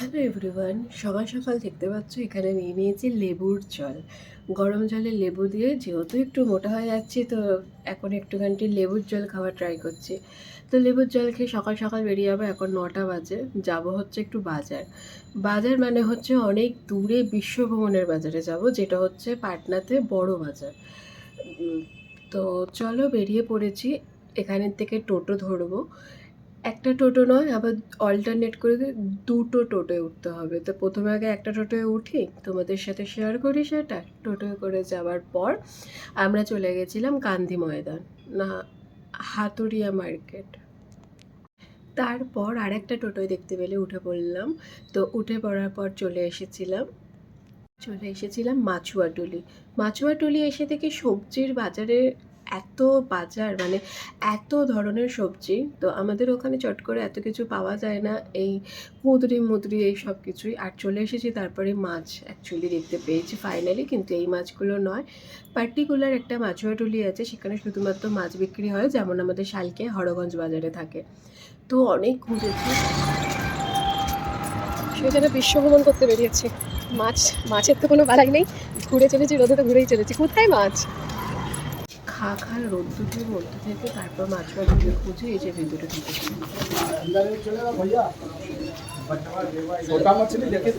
Hello everyone সকাল সকাল দেখতে পাচ্ছ, এখানে নিয়ে নিয়েছি লেবুর জল। গরম জলে লেবু দিয়ে যেহেতু একটু মোটা হয়ে যাচ্ছি, তো এখন একটুখানি লেবুর জল খাওয়া ট্রাই করছি। তো লেবুর জল খেয়ে সকাল সকাল বেরিয়ে যাব, এখন নটা বাজে, যাব হচ্ছে একটু বাজার। বাজার মানে হচ্ছে অনেক দূরে বিশ্বভ্রমণের বাজারে যাব, যেটা হচ্ছে পাটনাতে বড় বাজার। তো চলো বেরিয়ে পড়েছি, এখানের থেকে টোটো ধরবো। একটা টোটো নয়, আবার অল্টারনেট করে দুটো টোটোয় উঠতে হবে। তো প্রথমে আগে একটা টোটোয় উঠি, তোমাদের সাথে শেয়ার করি সেটা। টোটোয় করে যাওয়ার পর আমরা চলে গেছিলাম গান্ধী ময়দান, না, হাতুড়িয়া মার্কেট। তারপর আরেকটা টোটোয় দেখতে পেলে উঠে পড়লাম। তো উঠে পড়ার পর চলে এসেছিলাম চলে এসেছিলাম মাছুয়াটুলি। মাছুয়াটুলি এসে দেখি সবজির বাজারে এত বাজার মানে এত ধরনের সবজি, তো আমাদের ওখানে চট করে এত কিছু পাওয়া যায় না। এই কুঁদরি মুদরি এই সব কিছুই। আর চলে এসেছি তারপরে মাছ অ্যাকচুয়ালি দেখতে পেয়েছি ফাইনালি কিন্তু এই মাছগুলো নয়। পার্টিকুলার একটা মাছুয়াটুলি আছে, সেখানে শুধুমাত্র মাছ বিক্রি হয়, যেমন আমাদের শালকে হরগঞ্জ বাজারে থাকে। তো অনেক খুঁজেছি সেখানে বিশ্বভ্রমণ করতে বেরিয়েছি। মাছ, মাছের তো কোনো বালাই নেই। ঘুরে চলেছি, রোদে তো ঘুরেই চলেছি। কোথায় মাছ? খা খাল রোদ্দুটের মধ্যে থেকে তারপর মাছ মাছগুলো খুঁজে এই যে ভেতরে ঢুকে छोटा मछली देखे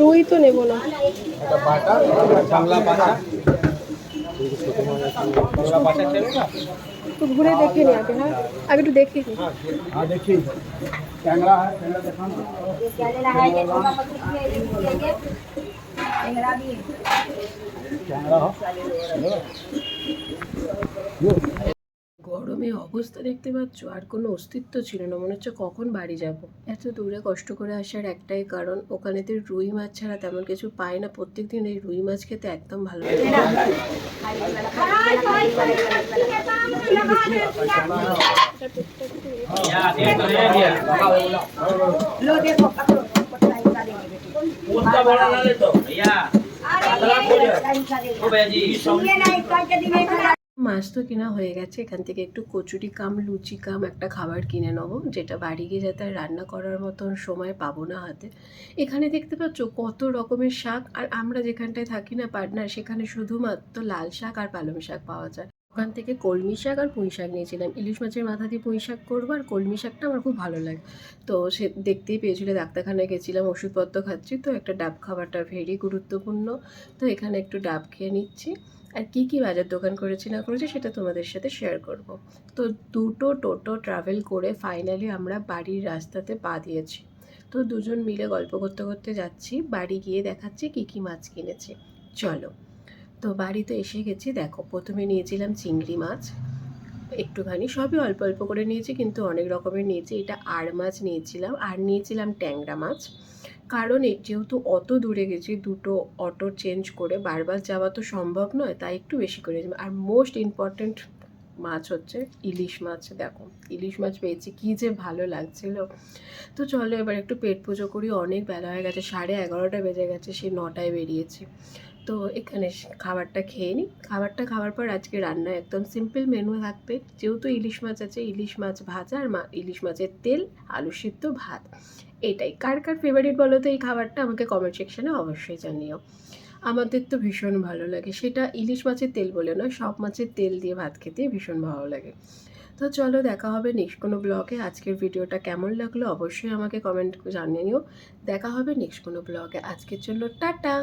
রুই তো নেব না। বাটা বাটা না? তো ঘুরে দেখে নি আগে হ্যাঁ আগে একটু দেখে নি हाँ देखिए टेंगरा है टेंगरा दिखाना क्या लेना है ये छोटा मछली है ये लीजिए टेंगरा भी है टेंगरा हो গরমে অবস্থা দেখতে পাচ্ছ আর কোনো অস্তিত্ব ছিল না মনে হচ্ছে কখন বাড়ি যাব এত দূরে কষ্ট করে আসার একটাই কারণ ওখানেতে রুই মাছ ছাড়া তেমন কিছু পাই না প্রত্যেকদিন এই রুই মাছ খেতে একদম ভালো লাগে না। लो देखो पकड़ो पकड़ो ऐसा देंगे बेटी उसका बड़ा ना ले तो भैया अरे ये ऐसा देंगे ओ भैया जी মাছ তো কেনা হয়ে গেছে, এখান থেকে একটু কচুরি কাম, লুচি কাম একটা খাবার কিনে নেব, যেটা বাড়ি গিয়ে যাতে আর রান্না করার মতন সময় পাবো না হাতে। এখানে দেখতে পাচ্ছ কত রকমের শাক, আর আমরা যেখানটায় থাকি না পার্টনার সেখানে শুধুমাত্র লাল শাক আর পালং শাক পাওয়া যায়। ওখান থেকে কলমি শাক আর পুঁই শাক নিয়েছিলাম। ইলিশ মাছের মাথা দিয়ে পুঁই শাক করব, আর কলমি শাকটা আমার খুব ভালো লাগে। তো সে দেখতেই পেয়েছিল, ডাক্তারখানায় গেছিলাম, ওষুধপত্র খাচ্ছি, তো একটা ডাব খাবারটা ভেরি গুরুত্বপূর্ণ। তো এখানে একটু ডাব খেয়ে নিচ্ছি। আর কি কি বাজার দোকান করেছি, না করেছি সেটা তোমাদের সাথে শেয়ার করব। তো দুটো টোটো ট্রাভেল করে ফাইনালি আমরা বাড়ির রাস্তাতে পা দিয়েছি। তো দুজন মিলে গল্প করতে করতে যাচ্ছি, বাড়ি গিয়ে দেখাচ্ছি কি কি মাছ কিনেছে। চলো। তো বাড়িতে এসে গেছি, দেখো, প্রথমে নিয়েছিলাম চিংড়ি মাছ। একটুখানি সবই অল্প অল্প করে নিয়েছি, কিন্তু অনেক রকমের নিয়েছি এটা আর মাছ নিয়েছিলাম, আর নিয়েছিলাম ট্যাংরা মাছ কারণ যেহেতু অত দূরে গেছি, দুটো অটো চেঞ্জ করে বারবার যাওয়া তো সম্ভব নয়, তাই একটু বেশি করে। আর মোস্ট ইম্পর্ট্যান্ট মাছ হচ্ছে, ইলিশ মাছ, দেখো, ইলিশ মাছ পেয়েছি, কী যে ভালো লাগছিল। তো চলো এবার একটু পেট পুজো করি, অনেক বেলা হয়ে গেছে, সাড়ে এগারোটা বেজে গেছে সেই নটায় বেরিয়েছি। তো এখানে খাবারটা খেয়ে নিই, খাবারটা খাওয়ার পর আজকে রান্না একদম সিম্পল মেনু থাকবে, যেহেতু ইলিশ মাছ আছে, ইলিশ মাছ ভাজা আর মা, ইলিশ মাছের তেল, আলু সিদ্ধ ভাত, এটাই। কার কার ফেভারিট বলো তো এই খাবারটা, আমাকে কমেন্ট সেকশানে অবশ্যই জানিও। আমাদের তো ভীষণ ভালো লাগে। সেটা ইলিশ মাছের তেল বলে নয়, সব মাছের তেল দিয়ে ভাত খেতে ভীষণ ভালো লাগে। তো চলো দেখা হবে নেক্সট কোনো ব্লগে। আজকের ভিডিওটা কেমন লাগল অবশ্যই আমাকে কমেন্ট জানিয়ে নিও দেখা হবে নেক্সট কোনো ব্লগে। আজকের জন্য টাটা!